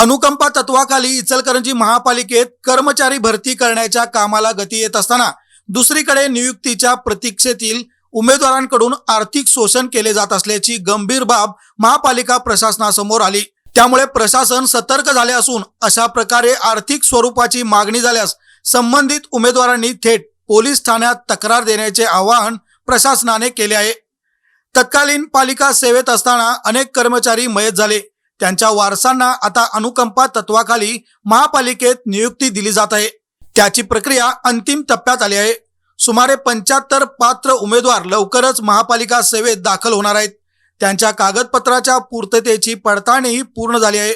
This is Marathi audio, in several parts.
अनुकंपा तत्वाखाली इचलकरंजी महापालिकेत कर्मचारी भरती करण्याच्या कामाला गती येत असताना दुसरीकडे नियुक्तीच्या प्रतीक्षेतील उमेदवारांकडून आर्थिक शोषण केले जात असल्याची गंभीर बाब महापालिका प्रशासनासमोर आली. त्यामुळे प्रशासन सतर्क झाले असून अशा प्रकारे आर्थिक स्वरूपाची मागणी झाल्यास संबंधित उमेदवारांनी थेट पोलीस ठाण्यात तक्रार देण्याचे आवाहन प्रशासनाने केले आहे. तत्कालीन पालिका सेवेत असताना अनेक कर्मचारी मयत झाले. त्यांच्या वारसांना आता अनुकंपा तत्वाखाली महापालिकेत नियुक्ती दिली जात आहे. त्याची प्रक्रिया अंतिम टप्प्यात आली आहे. सुमारे पंच्याहत्तर पात्र उमेदवार लवकरच महापालिका सेवेत दाखल होणार आहेत. त्यांच्या कागदपत्राच्या पूर्ततेची पडताळणीही पूर्ण झाली आहे.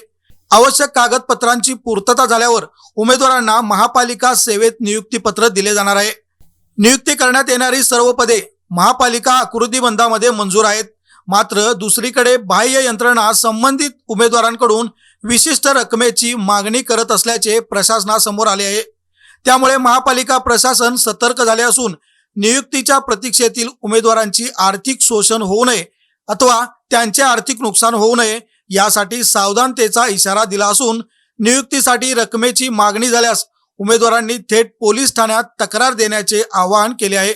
आवश्यक कागदपत्रांची पूर्तता झाल्यावर उमेदवारांना महापालिका सेवेत नियुक्तीपत्र दिले जाणार आहे. नियुक्ती करण्यात येणारी सर्व पदे महापालिका आकृतीबंधामध्ये मंजूर आहेत. मात्र दुसरीकडे बाह्य यंत्रणा संबंधित उमेदवारांकडून विशिष्ट रकमेची मागणी करत असल्याचे प्रशासनासमोर आले आहे. त्यामुळे महापालिका प्रशासन सतर्क झाले असून नियुक्तीच्या प्रतीक्षेतील उमेदवारांची आर्थिक शोषण होऊ नये अथवा त्यांचे आर्थिक नुकसान होऊ नये यासाठी सावधानतेचा इशारा दिला असून नियुक्तीसाठी रकमेची मागणी झाल्यास उमेदवारांनी थेट पोलीस ठाण्यात तक्रार देण्याचे आवाहन केले आहे.